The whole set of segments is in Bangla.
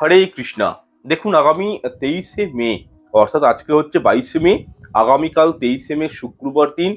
হরে কৃষ্ণা। দেখুন, আগামী তেইশে মে, অর্থাৎ আজকে হচ্ছে বাইশে মে, আগামীকাল তেইশে মে শুক্রবার দিন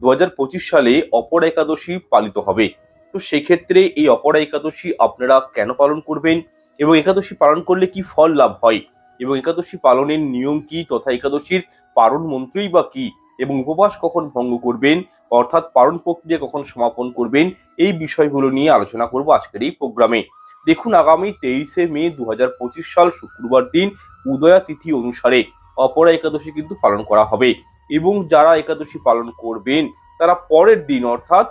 দু হাজার পঁচিশ সালে অপর একাদশী পালিত হবে। তো সেক্ষেত্রে এই অপর একাদশী আপনারা কেন পালন করবেন এবং একাদশী পালন করলে কি ফল লাভ হয়? এবং একাদশী পালনের নিয়ম কি তথা একাদশীর পালন মন্ত্রই বা কি? এবং উপবাস কখন ভঙ্গ করবেন? অর্থাৎ পালন প্রক্রিয়া কখন সমাপন করবেন? এই বিষয়গুলো নিয়ে আলোচনা করব আজকের এই প্রোগ্রামে। দেখুন আগামী তেইশে মে দু হাজার পঁচিশ সাল শুক্রবার দিন উদয়া তিথি অনুসারে অপরা একাদশী কিন্তু পালন করা হবে। এবং যারা একাদশী পালন করবেন, তারা পরের দিন অর্থাৎ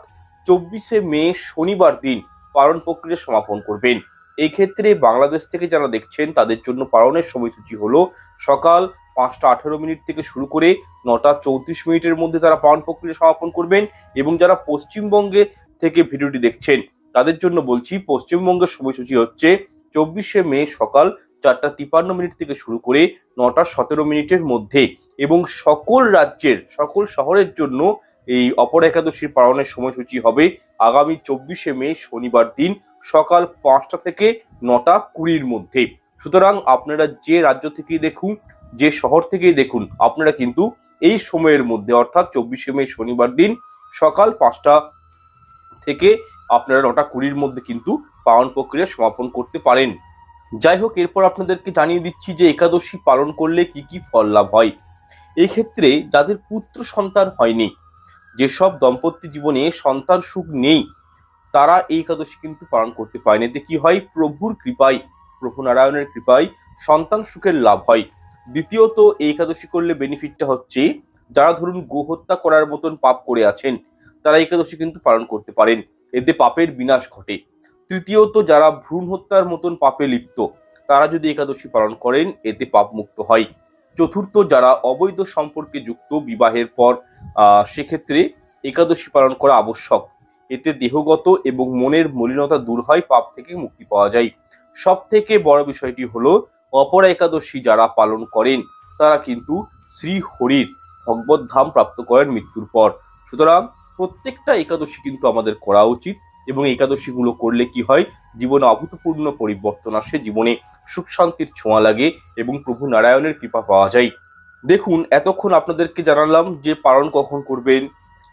চব্বিশে মে শনিবার দিন পালন প্রক্রিয়া সমাপন করবেন। এই ক্ষেত্রে বাংলাদেশ থেকে যারা দেখছেন, তাদের জন্য পালনের সময়সূচি হলো সকাল পাঁচটা আঠেরো মিনিট থেকে শুরু করে নটা চৌত্রিশ মিনিটের মধ্যে তারা পালন প্রক্রিয়া সমাপন করবেন। এবং যারা পশ্চিমবঙ্গে থেকে ভিডিওটি দেখছেন তাদের জন্য বলছি, পশ্চিমবঙ্গের সময়সূচি হচ্ছে চব্বিশে মে সকাল চারটা তিপান্ন মিনিট থেকে শুরু করে নটা সতেরো মিনিটের মধ্যে এবং সকল রাজ্যের, সকল শহরের জন্য এই অপর একাদশীর পালনের সময়সূচি হবে আগামী চব্বিশে মে শনিবার দিন সকাল পাঁচটা থেকে নটা কুড়ির মধ্যে। সুতরাং আপনারা যে রাজ্য থেকেই দেখুন, যে শহর থেকেই দেখুন, আপনারা কিন্তু এই সময়ের মধ্যে, অর্থাৎ চব্বিশে মে শনিবার দিন সকাল পাঁচটা থেকে আপনারা নটা কুড়ির মধ্যে কিন্তু পালন প্রক্রিয়া সমাপন করতে পারেন। যাই হোক, এরপর আপনাদেরকে জানিয়ে দিচ্ছি যে একাদশী পালন করলে কি কি ফল লাভ হয়। এই ক্ষেত্রে যাদের পুত্র সন্তান হয়নি, যেসব দম্পতি জীবনে সন্তান সুখ নেই, তারা এই একাদশী কিন্তু পালন করতে পারেন। এতে কি হয়? প্রভুর কৃপায়, প্রভু নারায়ণের কৃপায় সন্তান সুখের লাভ হয়। দ্বিতীয়ত, এই একাদশী করলে বেনিফিটটা হচ্ছে, যারা ধরুন গোহত্যা করার মতন পাপ করে আছেন, তারা একাদশী কিন্তু পালন করতে পারেন। এতে পাপের বিনাশ ঘটে। তৃতীয়ত, যারা ভ্রূণ হত্যার মতন পাপে লিপ্ত, তারা যদি একাদশী পালন করেন, এতে পাপ মুক্ত হয়। চতুর্থ, যারা অবৈধ সম্পর্কে যুক্ত, বিবাহের পর সেক্ষেত্রে একাদশী পালন করা আবশ্যক। এতে দেহগত এবং মনের মলিনতা দূর হয়, পাপ থেকে মুক্তি পাওয়া যায়। সব থেকে বড় বিষয়টি হলো, অপরা একাদশী যারা পালন করেন, তারা কিন্তু শ্রী হরির ভগবত ধাম প্রাপ্ত করেন মৃত্যুর পর। সুতরাং প্রত্যেকটা একাদশী কিন্তু আমাদের করা উচিত এবং একাদশীগুলো করলে কি হয়? জীবনে অভূতপূর্ণ পরিবর্তন আসে, জীবনে সুখ শান্তির ছোঁয়া লাগে এবং প্রভু নারায়ণের কৃপা পাওয়া যায়। দেখুন, এতক্ষণ আপনাদেরকে জানালাম যে পালন কখন করবেন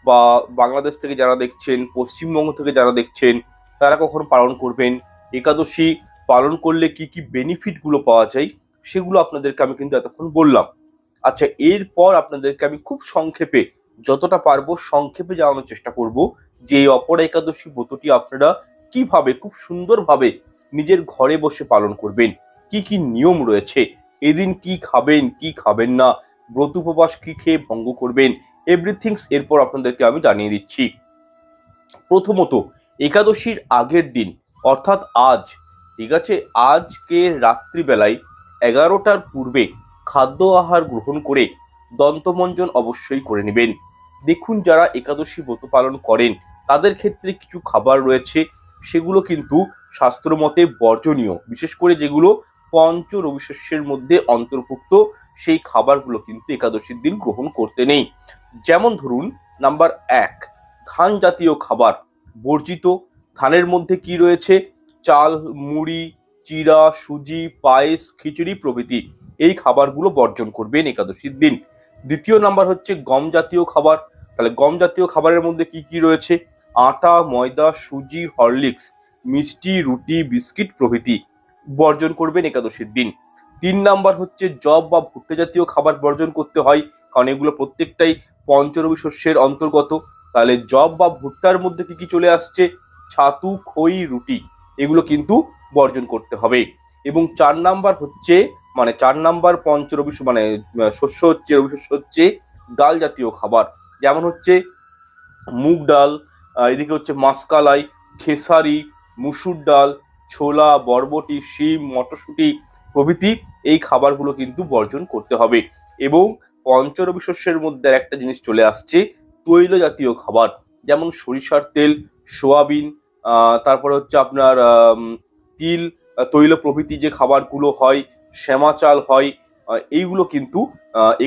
বা বাংলাদেশ থেকে যারা দেখছেন, পশ্চিমবঙ্গ থেকে যারা দেখছেন, তারা কখন পালন করবেন? একাদশী পালন করলে কি কি বেনিফিটগুলো পাওয়া যায়? সেগুলো আপনাদেরকে আমি কিন্তু এতক্ষণ বললাম। আচ্ছা এরপর আপনাদেরকে আমি খুব সংক্ষেপে যতটা পারব সংক্ষেপে জানানোর চেষ্টা করব যে এই অপর একাদশী ব্রতটি আপনারা কীভাবে, খুব সুন্দরভাবে নিজের ঘরে বসে পালন করবেন, কি কি নিয়ম রয়েছে, এদিন কি খাবেন কি খাবেন না, ব্রত উপবাস কি খেয়ে ভঙ্গ করবেন এভরিথিংস এরপর আপনাদেরকে আমি জানিয়ে দিচ্ছি। প্রথমত, একাদশীর আগের দিন, অর্থাৎ আজ, ঠিক আছে? আজকে রাত্রিবেলায় এগারোটার পূর্বে খাদ্য আহার গ্রহণ করে দন্তমঞ্জন অবশ্যই করে নেবেন। দেখুন যারা একাদশী ব্রত পালন করেন, তাদের ক্ষেত্রে কিছু খাবার রয়েছে, সেগুলো কিন্তু শাস্ত্রমতে বর্জনীয়। বিশেষ করে যেগুলো পঞ্চ রবিশস্যের মধ্যে অন্তর্ভুক্ত, সেই খাবারগুলো কিন্তু একাদশীর দিন গ্রহণ করতে নেই। যেমন ধরুন, নাম্বার এক, ধান জাতীয় খাবার বর্জিত। ধানের মধ্যে কি রয়েছে? চাল, মুড়ি চিরা সুজি, পায়েস, খিচুড়ি প্রভৃতি। এই খাবারগুলো বর্জন করবেন একাদশীর দিন। দ্বিতীয় নাম্বার হচ্ছে গম জাতীয় খাবার। তাহলে গম জাতীয় খাবারের মধ্যে কি কি রয়েছে? আটা, ময়দা, সুজি, হরলিক্স, মিষ্টি, রুটি, বিস্কিট প্রভৃতি বর্জন করবেন একাদশীর দিন। তিন নাম্বার হচ্ছে জব বা ভুট্টা জাতীয় খাবার বর্জন করতে হয়, কারণ এগুলো প্রত্যেকটাই পঞ্চরবি শস্যের অন্তর্গত। তাহলে জব বা ভুট্টার মধ্যে কি কি চলে আসছে? ছাতু, খই, রুটি, এগুলো কিন্তু বর্জন করতে হবে। এবং চার নাম্বার হচ্ছে মানে চার নাম্বার পঞ্চরবি মানে শস্য হচ্ছে, রবি শস্য হচ্ছে ডাল জাতীয় খাবার। যেমন হচ্ছে মুগ ডাল এদিকে হচ্ছে মাসকালাই, খেসারি, মুসুর ডাল, ছোলা, বরবটি, শিম, মটরশুঁটি প্রভৃতি এই খাবারগুলো কিন্তু বর্জন করতে হবে। এবং পঞ্চরবি শস্যের মধ্যে একটা জিনিস চলে আসছে তৈল জাতীয় খাবার। যেমন সরিষার তেল, সোয়াবিন তারপরে হচ্ছে আপনার তিল তৈল প্রভৃতি যে খাবারগুলো হয় শ্যামা চাল হয় এইগুলো কিন্তু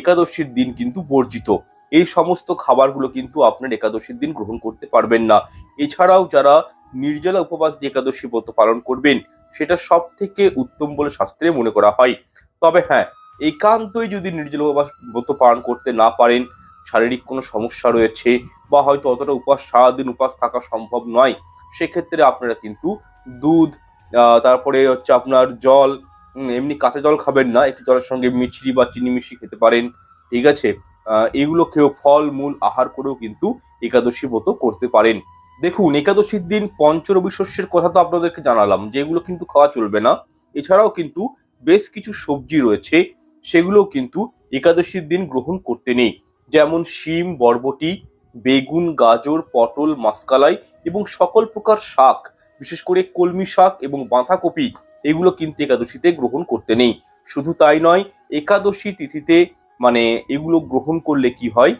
একাদশীর দিন কিন্তু বর্জিত। এই সমস্ত খাবারগুলো কিন্তু আপনার একাদশীর দিন গ্রহণ করতে পারবেন না। এছাড়াও যারা নির্জলা উপবাস দিয়ে একাদশী ব্রত পালন করবেন, সেটা সব থেকে উত্তম বলে শাস্ত্রে মনে করা হয়। তবে হ্যাঁ একান্তই যদি নির্জল উপবাস ব্রত পালন করতে না পারেন, শারীরিক কোনো সমস্যা রয়েছে বা হয়তো অতটা উপাস, সারাদিন উপাস থাকা সম্ভব নয়, সেক্ষেত্রে আপনারা কিন্তু দুধ তারপরে হচ্ছে আপনার জল এমনি কাঁচা জল খাবেন না, একটু জলের সঙ্গে মিছরি বা চিনি মিশিয়ে খেতে পারেন, ঠিক আছে? এগুলো খেয়েও ফল, মূল, আহার করেও কিন্তু একাদশী ব্রত করতে পারেন। দেখুন, একাদশীর দিন পঞ্চরবি শস্যের কথা তো আপনাদেরকে জানালাম, যেগুলো কিন্তু খাওয়া চলবে না। এছাড়াও কিন্তু বেশ কিছু সবজি রয়েছে, সেগুলো কিন্তু একাদশীর দিন গ্রহণ করতে নেই। যেমন শিম, বরবটি, বেগুন, গাজর, পটল, মাসকালাই এবং সকল প্রকার শাক, বিশেষ করে কলমি শাক এবং বাঁধাকপি, এগুলো কিন্তু একাদশীতে গ্রহণ করতে নেই। শুধু তাই নয়, একাদশী তিথিতে মানে এগুলো গ্রহণ করলে কি হয়?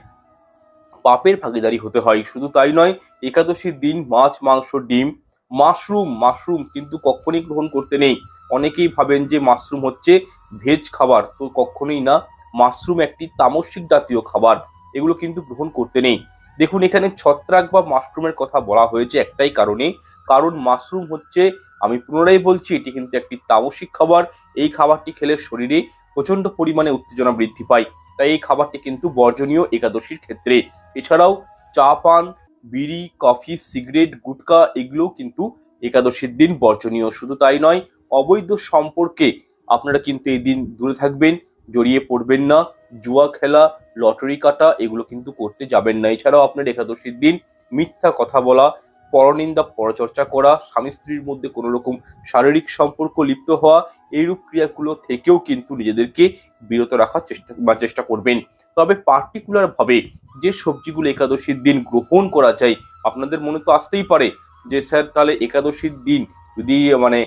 পাপের ভাগিদারি হতে হয়। শুধু তাই নয়, একাদশীর দিন মাছ, মাংস, ডিম, মাশরুম মাশরুম কিন্তু কখনই গ্রহণ করতে নেই। অনেকেই ভাবেন যে মাশরুম হচ্ছে ভেজ খাবার। তো কখনোই না, মাশরুম একটি তামসিক জাতীয় খাবার। এগুলো কিন্তু গ্রহণ করতে নেই। দেখুন, এখানে ছত্রাক বা মাশরুমের কথা বলা হয়েছে একটাই কারণে। কারণ মাশরুম হচ্ছে, আমি পুনরায় বলছি, এটি কিন্তু একটি তামসিক খাবার। এই খাবারটি খেলে শরীরে প্রচণ্ড পরিমাণে উত্তেজনা বৃদ্ধি পায়। তাই এই খাবারটি কিন্তু বর্জনীয় একাদশীর ক্ষেত্রে। এছাড়াও চা পান, বিড়ি, কফি, সিগারেট, গুটকা এগুলোও কিন্তু একাদশীর দিন বর্জনীয়। শুধু তাই নয়, অবৈধ সম্পর্কে আপনারা কিন্তু এই দিন দূরে থাকবেন, জড়িয়ে পড়বেন না। জুয়া খেলা, লটারি কাটা এগুলো কিন্তু করতে যাবেন না। এছাড়াও আপনার একাদশীর দিন মিথ্যা কথা বলা পরনিন্দা, পরচর্চা করা, স্বামী স্ত্রীর মধ্যে কোনো রকম শারীরিক সম্পর্ক লিপ্ত হওয়া, এইরূপ ক্রিয়াগুলো থেকেও কিন্তু নিজেদেরকে বিরত রাখার চেষ্টা চেষ্টা করবেন। তবে পার্টিকুলারভাবে যে সবজিগুলো একাদশীর দিন গ্রহণ করা যায়, আপনাদের মনে তো আসতেই পারে যে, স্যার, তাহলে একাদশীর দিন যদি মানে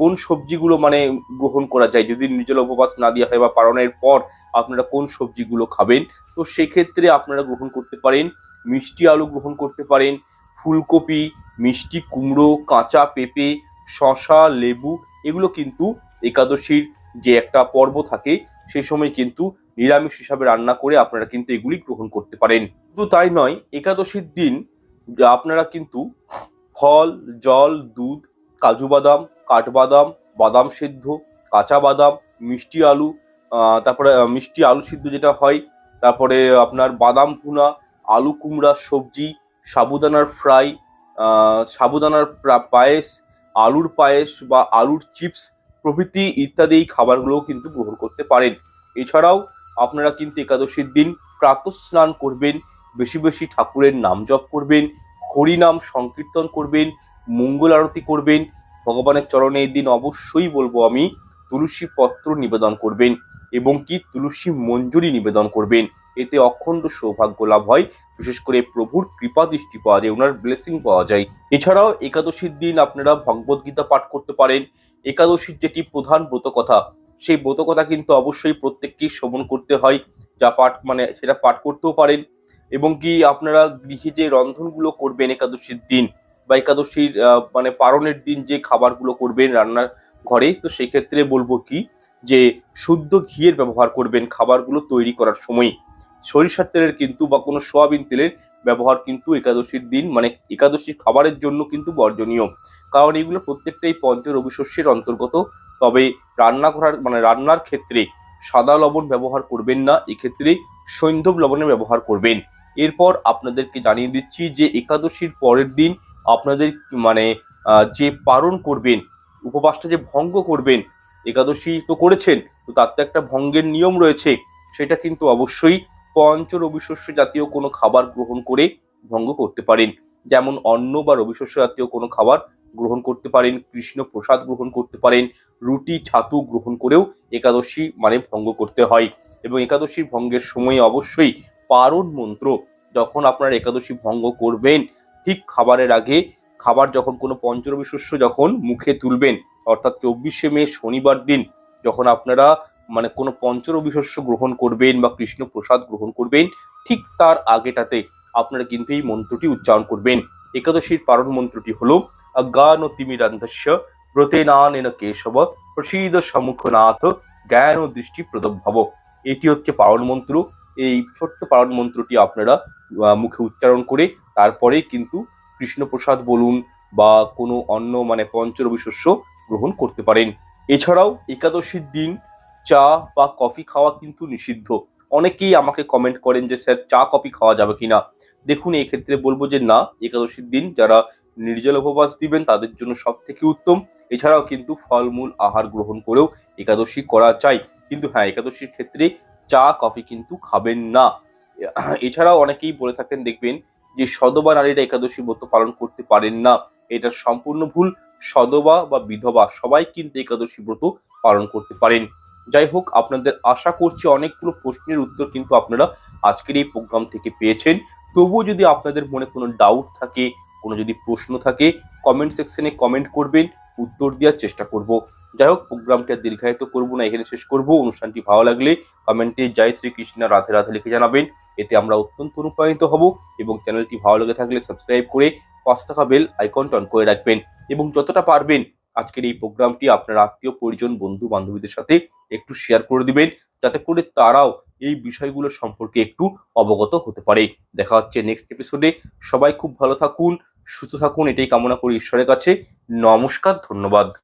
কোন সবজিগুলো মানে গ্রহণ করা যায়? যদি নির্জল উপবাস না দেওয়া হয় বা পালনের পর আপনারা কোন সবজিগুলো খাবেন? তো সেক্ষেত্রে আপনারা গ্রহণ করতে পারেন, মিষ্টি আলু গ্রহণ করতে পারেন ফুলকপি, মিষ্টি কুমড়ো, কাঁচা পেঁপে শশা লেবু এগুলো কিন্তু একাদশীর যে একটা পর্ব থাকে সেই সময় কিন্তু নিরামিষ হিসাবে রান্না করে আপনারা কিন্তু এগুলি গ্রহণ করতে পারেন। শুধু তাই নয়, একাদশীর দিন আপনারা কিন্তু ফল, জল, দুধ, কাজু বাদাম, কাঠবাদাম, বাদাম সেদ্ধ, কাঁচা বাদাম, মিষ্টি আলু তারপরে মিষ্টি আলু সিদ্ধ যেটা হয়, তারপরে আপনার বাদাম ভুনা, আলু কুমড়ার সবজি সাবুদানার ফ্রাই সাবুদানার পায়েস, আলুর পায়েস বা আলুর চিপস প্রভৃতি ইত্যাদি এই খাবারগুলোও কিন্তু গ্রহণ করতে পারেন। এছাড়াও আপনারা কিন্তু একাদশীর দিন প্রাতঃস্নান করবেন, বেশি বেশি ঠাকুরের নাম জপ করবেন হরিনাম সংকীর্তন করবেন, মঙ্গল আরতি করবেন, ভগবানের চরণে এই দিন অবশ্যই বলব আমি, তুলসী পত্র নিবেদন করবেন এবং কি তুলসী মঞ্জুরি নিবেদন করবেন। এতে অখণ্ড সৌভাগ্য লাভ হয়। বিশেষ করে প্রভুর কৃপা দৃষ্টি পাওয়া যায়, ওনার ব্লেসিং পাওয়া যায়। এছাড়াও একাদশীর দিন আপনারা ভগবদ গীতা পাঠ করতে পারেন। একাদশীর যেটি প্রধান ব্রতকথা, সেই ব্রতকথা কিন্তু অবশ্যই প্রত্যেককেই শ্রবণ করতে হয়। যা পাঠ মানে সেটা পাঠ করতেও পারেন। এবং কি আপনারা গৃহে যে রন্ধনগুলো করবেন একাদশীর দিন বা একাদশীর মানে পারণের দিন যে খাবারগুলো করবেন রান্নার ঘরে, তো সেক্ষেত্রে বলব কি যে শুদ্ধ ঘিয়ের ব্যবহার করবেন খাবারগুলো তৈরি করার সময়। সরিষার তেলের কিন্তু বা কোনো সোয়াবিন তেলের ব্যবহার কিন্তু একাদশীর দিন মানে একাদশীর খাবারের জন্য কিন্তু বর্জনীয়। কারণ এগুলো প্রত্যেকটাই পঞ্চ রবি শস্যের অন্তর্গত। তবে রান্না করার মানে রান্নার ক্ষেত্রে সাদা লবণ ব্যবহার করবেন না, এক্ষেত্রে সৈন্ধব লবণের ব্যবহার করবেন। এরপর আপনাদেরকে জানিয়ে দিচ্ছি যে একাদশীর পরের দিন আপনাদের মানে যে পালন করবেন, উপবাসটা যে ভঙ্গ করবেন, একাদশী তো করেছেন, তো তার তো একটা ভঙ্গের নিয়ম রয়েছে, সেটা কিন্তু অবশ্যই পঞ্চ রবিশস্য জাতীয় কোনো খাবার গ্রহণ করে ভঙ্গ করতে পারেন। যেমন অন্ন বা রবিশস্য জাতীয় কোনো খাবার গ্রহণ করতে পারেন কৃষ্ণ প্রসাদ গ্রহণ করতে পারেন, রুটি, ছাতু গ্রহণ করেও একাদশী মানে ভঙ্গ করতে হয়। এবং একাদশী ভঙ্গের সময় অবশ্যই পারণ মন্ত্র যখন আপনারা একাদশী ভঙ্গ করবেন, ঠিক খাবারের আগে খাবার যখন কোনো পঞ্চরবি শস্য যখন মুখে তুলবেন, অর্থাৎ চব্বিশে মে শনিবার দিন, যখন আপনারা মানে কোনো পঞ্চরবি শস্য গ্রহণ করবেন বা কৃষ্ণ প্রসাদ গ্রহণ করবেন, ঠিক তার আগেটাতে আপনারা কিন্তু এই মন্ত্রটি উচ্চারণ করবেন। একাদশীর পারণ মন্ত্রটি হলো, অজ্ঞান তিমিরান্ধস্য ব্রতেনানেন কেশব, প্রসীদ সম্মুখনাথ, জ্ঞান ও দৃষ্টি প্রদভব এটি হচ্ছে পারণ মন্ত্র। এই ছোট্ট পারণ মন্ত্রটি আপনারা মুখে উচ্চারণ করে তারপরে কিন্তু কৃষ্ণপ্রসাদ বলুন বা কোনো অন্য মানে পঞ্চরবি শস্য গ্রহণ করতে পারেন। এছাড়াও একাদশীর দিন চা বা কফি খাওয়া কিন্তু নিষিদ্ধ। অনেকেই আমাকে কমেন্ট করেন যে, স্যার, চা, কফি খাওয়া যাবে কিনা? দেখুন এই ক্ষেত্রে বলব যে, না, একাদশীর দিন যারা নির্জল উপবাস দিবেন, তাদের জন্য সব থেকে উত্তম। এছাড়াও কিন্তু ফলমূল, আহার গ্রহণ করেও একাদশী করা চাই। কিন্তু হ্যাঁ একাদশীর ক্ষেত্রে চা, কফি কিন্তু খাবেন না। এছাড়াও অনেকেই বলে থাকেন, দেখবেন যে, সদবা নারীরা একাদশী ব্রত পালন করতে পারেন না। এটা সম্পূর্ণ ভুল। সদবা বা বিধবা সবাই কিন্তু একাদশী ব্রত পালন করতে পারেন। যাই হোক, আপনাদের আশা করছি অনেকগুলো প্রশ্নের উত্তর কিন্তু আপনারা আজকের এই প্রোগ্রাম থেকে পেয়েছেন। তবুও যদি আপনাদের মনে কোনো ডাউট থাকে, কোনো যদি প্রশ্ন থাকে কমেন্ট সেকশনে কমেন্ট করবেন, উত্তর দেওয়ার চেষ্টা করব। যাই হোক প্রোগ্রামটা দীর্ঘায়িত করব না, এখানে শেষ করব। অনুষ্ঠানটি ভালো লাগলে কমেন্টে জয় শ্রীকৃষ্ণ রাধে রাধে লিখে জানাবেন। এতে আমরা অত্যন্ত অনুপ্রাণিত হব এবং চ্যানেলটি ভালো লেগে থাকলে সাবস্ক্রাইব করে পাঁচ টাকা বেল আইকনটা অন করে রাখবেন। এবং যতটা পারবেন আজকের এই প্রোগ্রামটি আপনার আত্মীয়, পরিজন, বন্ধু, বান্ধবীদের সাথে একটু শেয়ার করে দিবেন, যাতে করে তারাও এই বিষয়গুলো সম্পর্কে একটু অবগত হতে পারে। দেখা হচ্ছে নেক্সট এপিসোডে সবাই খুব ভালো থাকুন, সুস্থ থাকুন, এটাই কামনা করি ঈশ্বরের কাছে। নমস্কার, ধন্যবাদ।